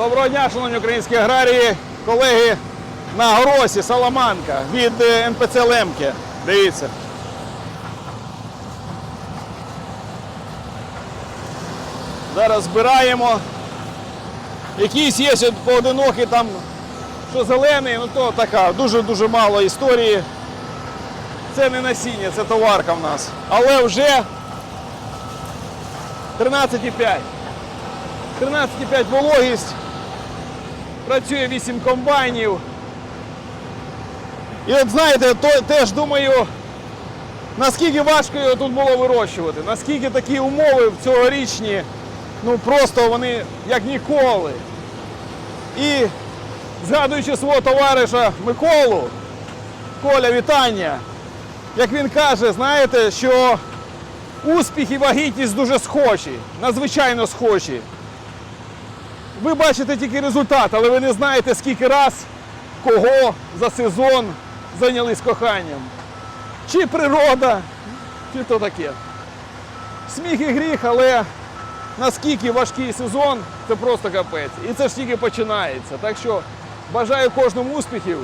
Доброго дня, шановні українські аграрії, колеги на горосі Саламанка від е, НПЦ Лемки. Дивіться. Зараз збираємо. Якісь є поодинокі там, що зелений, ну то така, дуже-дуже мало історії. Це не насіння, це товарка в нас. Але вже 13,5. 13,5 вологість. Працює 8 комбайнів. І от знаєте, то, теж думаю, наскільки важко його тут було вирощувати, наскільки такі умови в цьогорічні, ну просто вони як ніколи. І згадуючи свого товариша Миколу, Коля, вітання. Як він каже, знаєте, що успіх і вагітність дуже схожі, надзвичайно схожі. Ви бачите тільки результат, але ви не знаєте, скільки раз кого за сезон зайнялись коханням. Чи природа, чи то таке. Сміх і гріх, але наскільки важкий сезон, це просто капець. І це ж тільки починається. Так що бажаю кожному успіхів,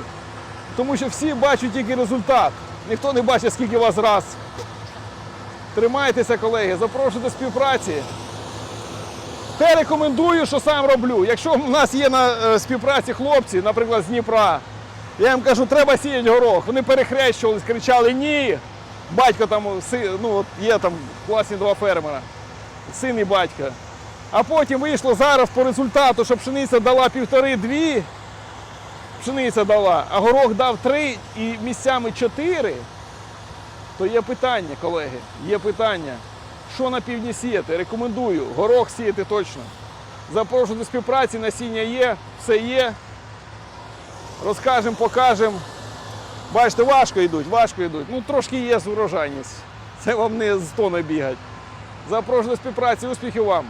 тому що всі бачать тільки результат. Ніхто не бачить, скільки вас раз. Тримайтеся, колеги, запрошую до співпраці. Те рекомендую, що сам роблю. Якщо в нас є на е, співпраці хлопці, наприклад, з Дніпра, я їм кажу, треба сіяти горох. Вони перехрещувались, кричали ні. Батько там ну, є там класні два фермера, син і батько. А потім вийшло зараз по результату, що пшениця дала півтори-дві, пшениця дала, а горох дав три і місцями чотири, то є питання, колеги, є питання. Що на півдні сіяти? Рекомендую. Горох сіяти точно. Запрошую до співпраці, насіння є, все є. Розкажемо, покажемо. Бачите, важко йдуть, важко йдуть. Ну, трошки є урожайність. Це вам не з тони бігать. Запрошую до співпраці, успіхів вам!